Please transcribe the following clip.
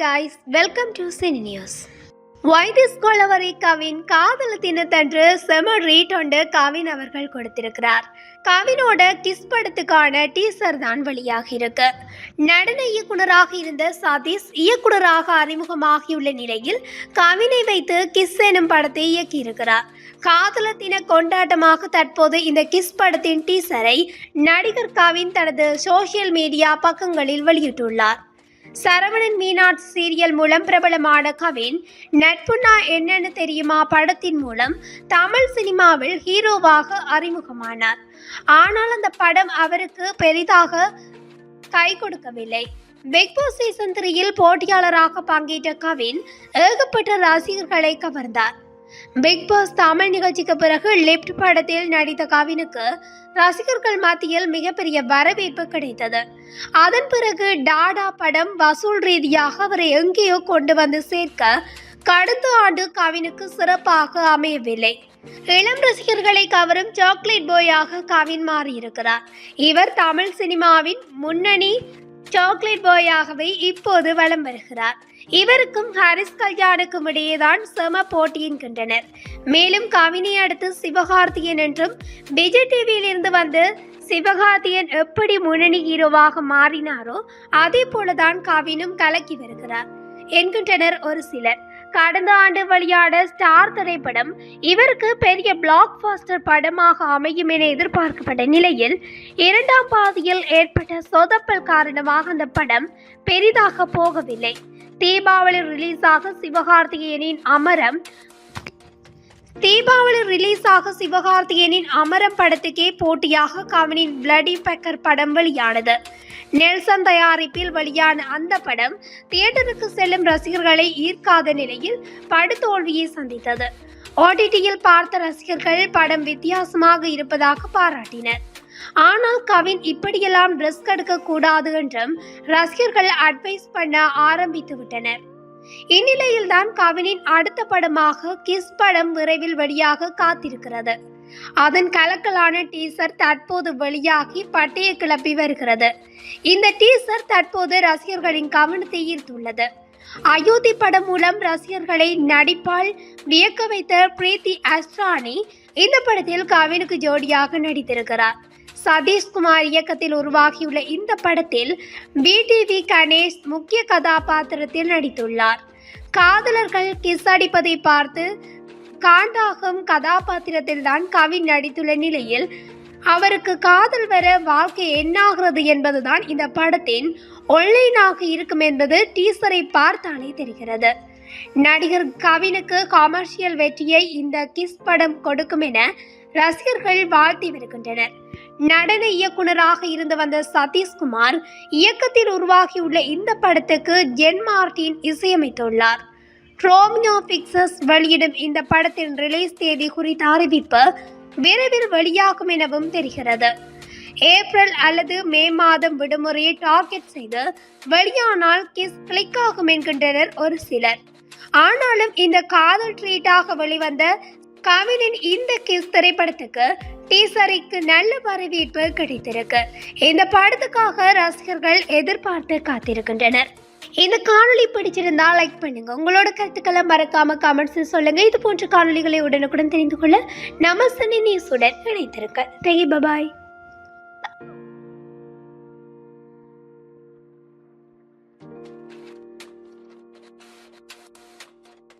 guys, welcome to cine news why this கொலவரை கவின் காதல் தினத்தன்று செம ரீட் ஒன்று கவின் அவர்கள் கொடுத்திருக்கிறார். கவினோட கிஸ் படத்துக்கான டீசர் தான் வெளியாக இருக்கு. நடன இயக்குனராக இருந்த சதீஷ் இயக்குனராக அறிமுகமாகியுள்ள நிலையில் கவினை வைத்து கிஸ் எனும் படத்தை இயக்கியிருக்கிறார். காதல தின கொண்டாட்டமாக தற்போது இந்த கிஸ் படத்தின் டீசரை நடிகர் கவின் தனது சோஷியல் மீடியா பக்கங்களில் வெளியிட்டுள்ளார். சரவணன் மீனாட் சீரியல் மூலம் பிரபலமான கவின் நட்புனா என்னன்னு தெரியுமா படத்தின் மூலம் தமிழ் சினிமாவில் ஹீரோவாக அறிமுகமானார். ஆனால் அந்த படம் அவருக்கு பெரிதாக கை கொடுக்கவில்லை. பிக் பாஸ் சீசன் த்ரீயில் போட்டியாளராக பங்கேற்ற கவின் ஏகப்பட்ட ரசிகர்களை கவர்ந்தார். பிக் பாஸ் தமிழ் நிகழ்ச்சிக்கு பிறகு லிப்ட் படத்தில் நடித்த கவினுக்கு ரசிகர்கள் மத்தியில் மிகப்பெரிய வரவேற்பு கிடைத்தது. அதன் பிறகு டாடா படம் வசூல் ரீதியாக அவரை எங்கேயோ கொண்டு வந்து சேர்க்க கடந்த ஆண்டு கவினுக்கு சிறப்பாக அமையவில்லை. இளம் ரசிகர்களை கவரும் சாக்லேட் பாயாக கவின் மாறியிருக்கிறார். இவர் தமிழ் சினிமாவின் முன்னணி சாக்லேட் பாயாகவே இப்போது வலம் வருகிறார். இவருக்கும் ஹாரிஸ் கல்யாணுக்கும் இடையேதான் செம போட்டியின்கின்றனர் மேலும் கவினை அடுத்து சிவகார்த்தியன் என்றும் விஜய் டிவியில் இருந்து வந்து சிவகார்த்தியன் எப்படி முன்னணி ஹீரோவாக மாறினாரோ அதே போலதான் கவினும் கலக்கி வருகிறார். என்கின்றனர் ஒரு சிலர். கடந்த ஆண்டு வெளியான ஸ்டார் திரைப்படம் இவருக்கு பெரிய பிளாக் பாஸ்டர் படமாக அமையும் என எதிர்பார்க்கப்பட்ட நிலையில் இரண்டாம் பாதியில் ஏற்பட்ட சொதப்பல் காரணமாக அந்த படம் பெரிதாக போகவில்லை. தீபாவளி ரிலீஸாக சிவகார்த்திகேயனின் அமரம் தீபாவளி ரிலீஸ் ஆக சிவகார்த்திகேயனின் அமரம் படத்துக்கே போட்டியாக கவினின் பிளடி பெக்கர் படம் வெளியானது. நெல்சன் தயாரிப்பில் வெளியான அந்த படம் தியேட்டருக்கு செல்லும் ரசிகர்களை ஈர்க்காத நிலையில் படுதோல்வியை சந்தித்தது. ஓடிடியில் பார்த்த ரசிகர்கள் படம் வித்தியாசமாக இருப்பதாக பாராட்டினர். ஆனால் கவின் இப்படியெல்லாம் ரிஸ்க் எடுக்க கூடாது என்றும் ரசிகர்கள் அட்வைஸ் பண்ண ஆரம்பித்து விட்டனர். இந்நிலையில்தான் கவினின் அடுத்த படமாக கிஸ் படம் விரைவில் வெளியாக காத்திருக்கிறது. அதன் கலக்கலான டீசர் தற்போது வெளியாகி பட்டியை கிளப்பி வருகிறது. இந்த டீசர் தற்போது ரசிகர்களின் கவனத்தை ஈர்த்துள்ளது. அயோத்தி படம் மூலம் ரசிகர்களை நடிப்பால் வியக்க வைத்த பிரீத்தி அஸ்ரானி இந்த படத்தில் கவினுக்கு ஜோடியாக நடித்திருக்கிறார். சதீஷ்குமார் இயக்கத்தில் உருவாகியுள்ள இந்த படத்தில் பிடிவி கணேஷ் முக்கிய கதாபாத்திரத்தில் நடித்துள்ளார். காதலர்கள் கிஸ் அடிப்பதை பார்த்து காண்டாகம் கதாபாத்திரத்தில் தான் கவின் நடித்துள்ள நிலையில் அவருக்கு காதல் வர வாழ்க்கை என்னாகிறது என்பதுதான் இந்த படத்தின் ஒல்லைனாக இருக்கும் என்பது டீசரை பார்த்தாலே தெரிகிறது. நடிகர் கவினுக்கு கமர்ஷியல் வெற்றியை இந்த கிஸ் படம் கொடுக்கும் என ரசிகர்கள் வாழ்த்தி வருகின்றனர். நடன இயக்குனராக இருந்து வந்த சதீஷ்குமார் இயக்கத்தில் உருவாகியுள்ள இந்த படத்துக்கு ஜென் மார்டின் இசையமைத்துள்ளார். ரோமியோ பிக்சர்ஸ் வெளியிடும் இந்த படத்தின் ரிலீஸ் தேதி குறித்த அறிவிப்பு விரைவில் வெளியாகும் எனவும் தெரிகிறது. ஏப்ரல் அல்லது மே மாதம் விடுமுறையை டார்கெட் செய்து வெளியானால் கிஸ் கிளிக் ஆகும் என்கின்றனர் ஒரு சிலர். ஆனாலும் இந்த காதல் ட்ரீட்டாக வெளிவந்த கவினின் இந்த கிஸ் திரைப்படத்துக்கு டீசருக்கு நல்ல வரவேற்பு கிடைத்திருக்கு. இந்த படத்துக்காக ரசிகர்கள் எதிர்பார்த்து காத்திருக்கின்றனர். இந்த காணொளி பிடிச்சிருந்தா லைக் பண்ணுங்க. உங்களோட கருத்துக்களை மறக்காம கமெண்ட்ஸ் சொல்லுங்க. இது போன்ற காணொளிகளை உடனுக்குடன் தெரிந்து கொள்ள நம்ம சனி நியூஸுடன் இணைத்திருக்க தேங்க்யூ பபாய்